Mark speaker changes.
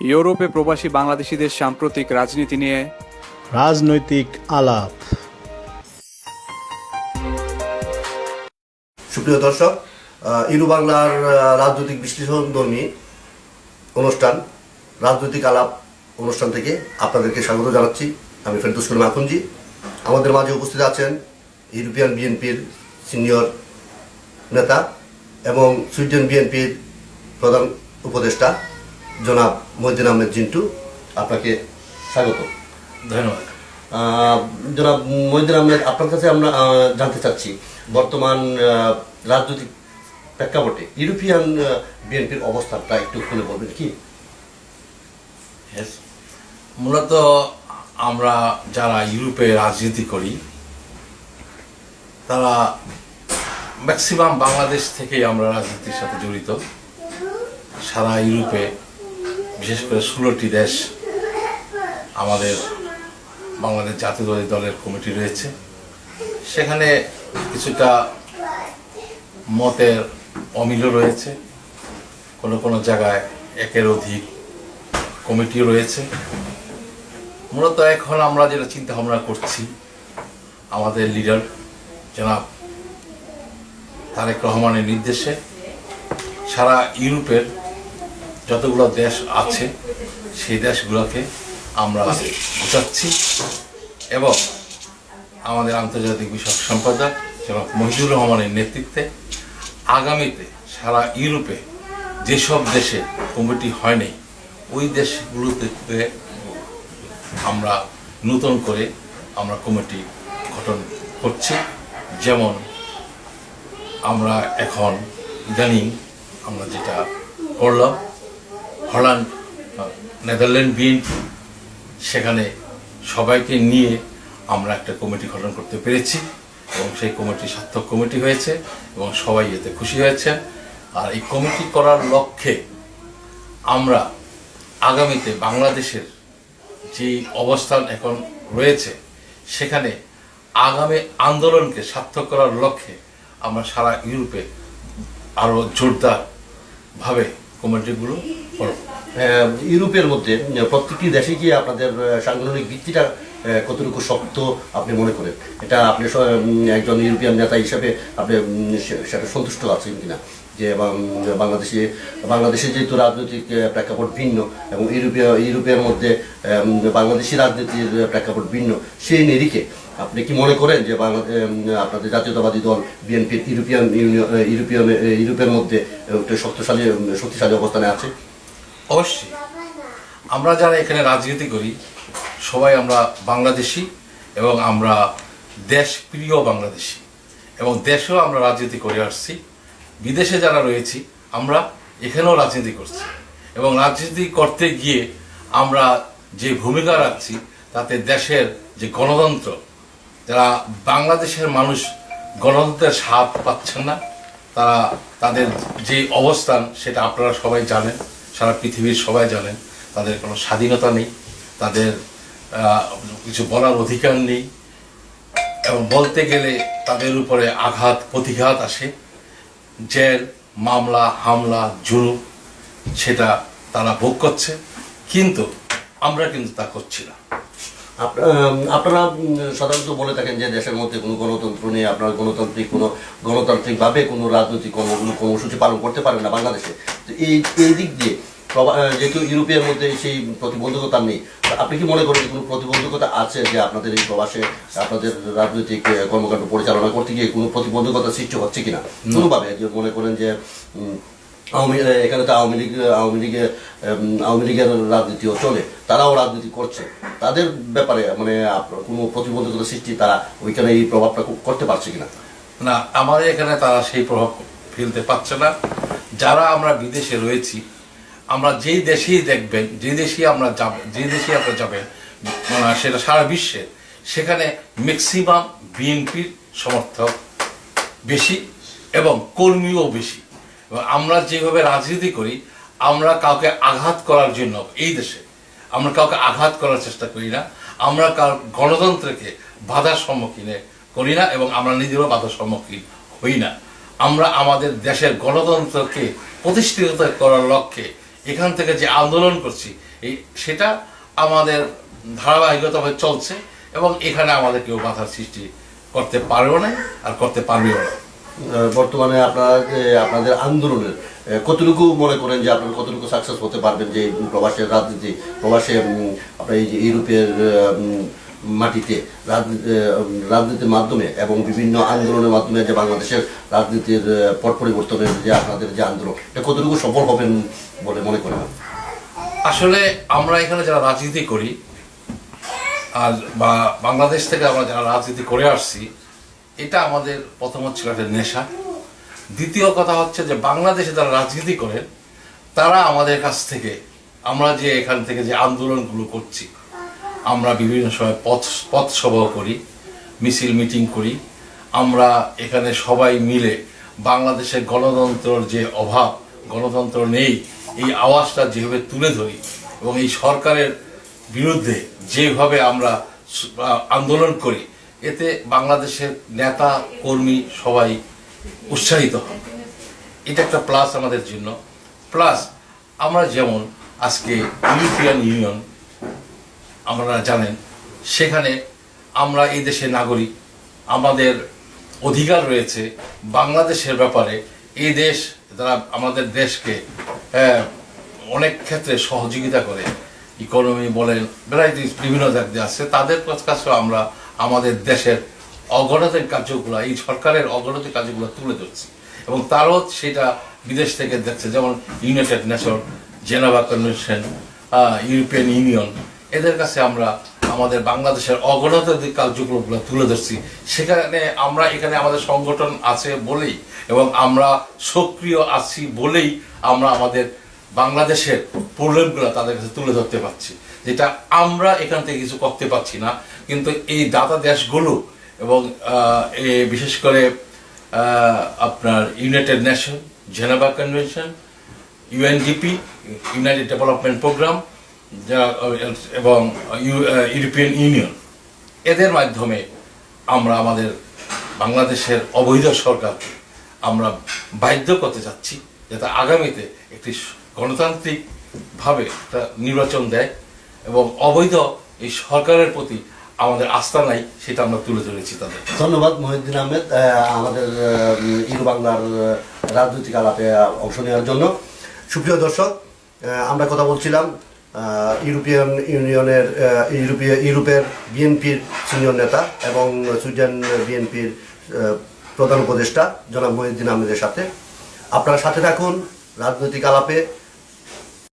Speaker 1: ইউরোপে প্রবাসী বাংলাদেশিদের সাম্প্রতিক রাজনীতি নিয়ে
Speaker 2: রাজনৈতিক আলাপ।
Speaker 3: সুপ্রিয় দর্শক ইরু বাংলার রাজনৈতিক বিশ্লেষণধর্মী অনুষ্ঠান রাজনৈতিক আলাপ অনুষ্ঠান থেকে আপনাদেরকে স্বাগত জানাচ্ছি। আমি ফেরদুস করিম আখুনজি আমাদের মাঝে উপস্থিত আছেন ইউরোপিয়ান বিএনপির সিনিয়র নেতা এবং সুইডেন বিএনপির প্রধান উপদেষ্টা জনাব মহিদিন আহমেদ জিন্টু আপনাকে স্বাগত।
Speaker 4: ধন্যবাদ।
Speaker 3: জনাব মহিদিন আহমেদ আপনার কাছে আমরা জানতে চাচ্ছি বর্তমান রাজনৈতিক প্রেক্ষাপটে ইউরোপিয়ান বিএনপির অবস্থানটা একটু খুলে বলবেন কি.
Speaker 4: মূলত আমরা যারা ইউরোপে রাজনীতি করি তারা ম্যাক্সিমাম বাংলাদেশ থেকেই আমরা রাজনীতির সাথে জড়িত। সারা ইউরোপে বিশেষ করে ষোলোটি দেশ আমাদের বাংলাদেশ জাতীয়তাবাদী দলের কমিটি রয়েছে। সেখানে কিছুটা মতের অমিল রয়েছে। কোনো কোনো জায়গায় একের অধিক কমিটিও রয়েছে। মূলত এখন আমরা যেটা চিন্তা ভাবনা করছি, আমাদের লিডার জনাব তারেক রহমানের নির্দেশে সারা ইউরোপের যতগুলো দেশ আছে, সেই দেশগুলোকে আমরা বোঝাচ্ছি এবং আমাদের আন্তর্জাতিক বিষয়ক সম্পাদক জনাব মহিদুর রহমানের নেতৃত্বে আগামীতে সারা ইউরোপে যেসব দেশে কমিটি হয়নি, ওই দেশগুলোতে আমরা নতুন করে আমরা কমিটি গঠন করছি। যেমন আমরা এখন ইদানিং আমরা যেটা করলাম হল্যান্ড নেদারল্যান্ড, বিএনপি, সেখানে সবাইকে নিয়ে আমরা একটা কমিটি গঠন করতে পেরেছি এবং সেই কমিটি সার্থক কমিটি হয়েছে এবং সবাই এতে খুশি হয়েছে আর এই কমিটি করার লক্ষ্যে আমরা আগামীতে বাংলাদেশের যে অবস্থান এখন রয়েছে, সেখানে আগামী আন্দোলনকে সার্থক করার লক্ষ্যে আমরা সারা ইউরোপে আরও জোরদারভাবে কমিটিগুলো
Speaker 3: ইউরোপের মধ্যে প্রত্যেকটি দেশে গিয়ে আপনাদের সাংগঠনিক ভিত্তিটা কতটুকু শক্ত আপনি মনে করেন? এটা আপনি একজন ইউরোপিয়ান নেতা হিসেবে আপনি সেটা সন্তুষ্ট আছেন কিনা? যে বাংলাদেশে বাংলাদেশে যেহেতু রাজনৈতিক প্রেক্ষাপট ভিন্ন এবং ইউরোপীয় ইউরোপের মধ্যে বাংলাদেশি রাজনীতির প্রেক্ষাপট ভিন্ন সেই নিরিখে আপনি কি মনে করেন যে বাংলা উম, আপনাদের জাতীয়তাবাদী দল বিএনপির ইউরোপিয়ান ইউরোপিয়ান ইউরোপের মধ্যে শক্তিশালী শক্তিশালী অবস্থানে আছে?
Speaker 4: অবশ্যই। আমরা যারা এখানে রাজনীতি করি, সবাই আমরা বাংলাদেশি এবং আমরা দেশ প্রিয় বাংলাদেশি। এবং দেশেও আমরা রাজনীতি করে আসছি। বিদেশে যারা রয়েছি, আমরা এখানেও রাজনীতি করছি। এবং রাজনীতি করতে গিয়ে আমরা যে ভূমিকা রাখছি, তাতে দেশের যে গণতন্ত্র, যারা বাংলাদেশের মানুষ গণতন্ত্রের স্বাদ পাচ্ছেন না, তারা তাদের যে অবস্থান, সেটা আপনারা সবাই জানেন। সারা পৃথিবীর সবাই জানেন, তাদের কোনো স্বাধীনতা নেই, তাদের কিছু বলার অধিকার নেই, এবং বলতে গেলে তাদের উপরে আঘাত, প্রতিঘাত আসে। জেল, মামলা, হামলা, জুলুম, সেটা তারা ভোগ করছে, কিন্তু আমরা কিন্তু তা করছি না।
Speaker 3: আপনারা সাধারণত বলে থাকেন যে দেশের মধ্যে কোনো গণতন্ত্র নেই, আপনারা গণতান্ত্রিক কোনো গণতান্ত্রিকভাবে কোনো রাজনৈতিক কোনো কর্মসূচি পালন করতে পারেন না বাংলাদেশে। এই এই দিক দিয়ে যেহেতু ইউরোপের মধ্যে সেই প্রতিবন্ধকতা নেই আপনি কি মনে করেন যে কোনো প্রতিবন্ধকতা আছে যে আপনাদের এই প্রবাসে আপনাদের রাজনৈতিক কর্মকাণ্ড পরিচালনা করতে গিয়ে কোনো প্রতিবন্ধকতা সৃষ্টি হচ্ছে কিনা? কোনোভাবে যে মনে করেন যে আওয়ামী এখানে তো আওয়ামী লীগ আওয়ামী লীগের আওয়ামী লীগের রাজনীতিও চলে তারাও রাজনীতি করছে তাদের ব্যাপারে মানে কোনো প্রতিবন্ধকতা সৃষ্টি তারা ওইখানে এই প্রভাবটা করতে পারছে কিনা?
Speaker 4: না আমাদের এখানে তারা সেই প্রভাব ফেলতে পারছে না। যারা আমরা বিদেশে রয়েছি, আমরা যেই দেশেই দেখবেন, যে দেশেই আমরা যাব, যে দেশেই আপনারা যাবেন সেটা সারা বিশ্বে, সেখানে ম্যাক্সিমাম বিএনপির সমর্থক বেশি এবং কর্মীও বেশি। আমরা যেভাবে রাজনীতি করি, আমরা কাউকে আঘাত করার জন্য এই দেশে, আমরা কাউকে আঘাত করার চেষ্টা করি না, আমরা কার গণতন্ত্রকে বাধার সম্মুখীনে করি না এবং আমরা নিজেরও বাধার সম্মুখীন হই না। আমরা আমাদের দেশের গণতন্ত্রকে প্রতিষ্ঠিত করার লক্ষ্যে এখান থেকে যে আন্দোলন করছি, এই সেটা আমাদের ধারাবাহিকতাভাবে চলছে এবং এখানে আমাদের কেউ বাধার সৃষ্টি করতে পারেও না আর করতে পারবেও না।
Speaker 3: বর্তমানে আপনারা যে আপনাদের আন্দোলনের কতটুকু মনে করেন যে আপনারা কতটুকু সাকসেস হতে পারবেন যে প্রবাসের রাজনীতি, প্রবাসে আপনার এই যে ইউরোপের মাটিতে, রাজনীতি রাজনীতির মাধ্যমে এবং বিভিন্ন আন্দোলনের মাধ্যমে যে বাংলাদেশের রাজনীতির পট পরিবর্তনের যে আপনাদের যে আন্দোলন, এটা কতটুকু সফল হবেন বলে মনে করেন?
Speaker 4: আসলে আমরা এখানে যারা রাজনীতি করি, আর বা বাংলাদেশ থেকে আমরা যারা রাজনীতি করে আসছি, এটা আমাদের প্রথম হচ্ছে একটা নেশা। দ্বিতীয় কথা হচ্ছে যে বাংলাদেশে যারা রাজনীতি করেন, তারা আমাদের কাছ থেকে, আমরা যে এখান থেকে যে আন্দোলনগুলো করছি আমরা বিভিন্ন সময় পথ পথ সভা করি, মিছিল মিটিং করি। আমরা এখানে সবাই মিলে বাংলাদেশের গণতন্ত্রের যে অভাব, গণতন্ত্র নেই, এই আওয়াজটা যেভাবে তুলে ধরি এবং এই সরকারের বিরুদ্ধে যেভাবে আমরা আন্দোলন করি, এতে বাংলাদেশের নেতা, কর্মী সবাই উৎসাহিত হন এটা একটা প্লাস আমাদের জন্য। প্লাস আমরা যেমন আজকে ইউরোপিয়ান ইউনিয়ন আপনারা জানেন সেখানে আমরা এই দেশের নাগরিক আমাদের অধিকার রয়েছে বাংলাদেশের ব্যাপারে। এই দেশ তারা আমাদের দেশকে আহ, অনেক ক্ষেত্রে সহযোগিতা করে ইকোনমি বলেন ভ্যারাইটিস বিভিন্ন জায়গা দিয়ে আছে তাদের কাছেও আমরা আমাদের দেশের অগণতির কার্যগুলো এই সরকারের অগণতির কার্যগুলো তুলে ধরছি। এবং তারও সেটা বিদেশ থেকে দেখছে যেমন United Nation Geneva Convention European Union এদের কাছে আমরা আমাদের বাংলাদেশের অগণতান্ত্রিক কার্যক্রমগুলো তুলে ধরছি। সেখানে আমরা, এখানে আমাদের সংগঠন আছে বলেই এবং আমরা সক্রিয় আছি বলেই আমরা আমাদের বাংলাদেশের প্রবলেমগুলো তাদের কাছে তুলে ধরতে পারছি। যেটা আমরা এখান থেকে কিছু করতে পারছি না, কিন্তু এই দাতা দেশগুলো এবং বিশেষ করে আপনার United Nation Geneva Convention UNDP United Development Programme এবং ইউরোপিয়ান ইউনিয়ন এদের মাধ্যমে আমরা আমাদের বাংলাদেশের অবৈধ সরকারকে আমরা বাধ্য করতে চাচ্ছি যাতে আগামীতে একটি গণতান্ত্রিকভাবে একটা নির্বাচন দেয় এবং অবৈধ এই সরকারের প্রতি আমাদের আস্থা নাই, সেটা আমরা তুলে ধরেছি তাদের।
Speaker 3: ধন্যবাদ মহিউদ্দিন আহমেদ আমাদের ইউরো বাংলার রাজনৈতিক আলাপে অংশ নেওয়ার জন্য। সুপ্রিয় দর্শক আমরা কথা বলছিলাম ইউরোপিয়ান ইউনিয়নের ইউরোপীয়, ইউরোপের বিএনপির সিনিয়র নেতা এবং সুইডেন বিএনপির প্রধান উপদেষ্টা জনাব মহিউদ্দিন আহমেদের সাথে। আপনারা সাথে থাকুন, রাজনৈতিক আলাপে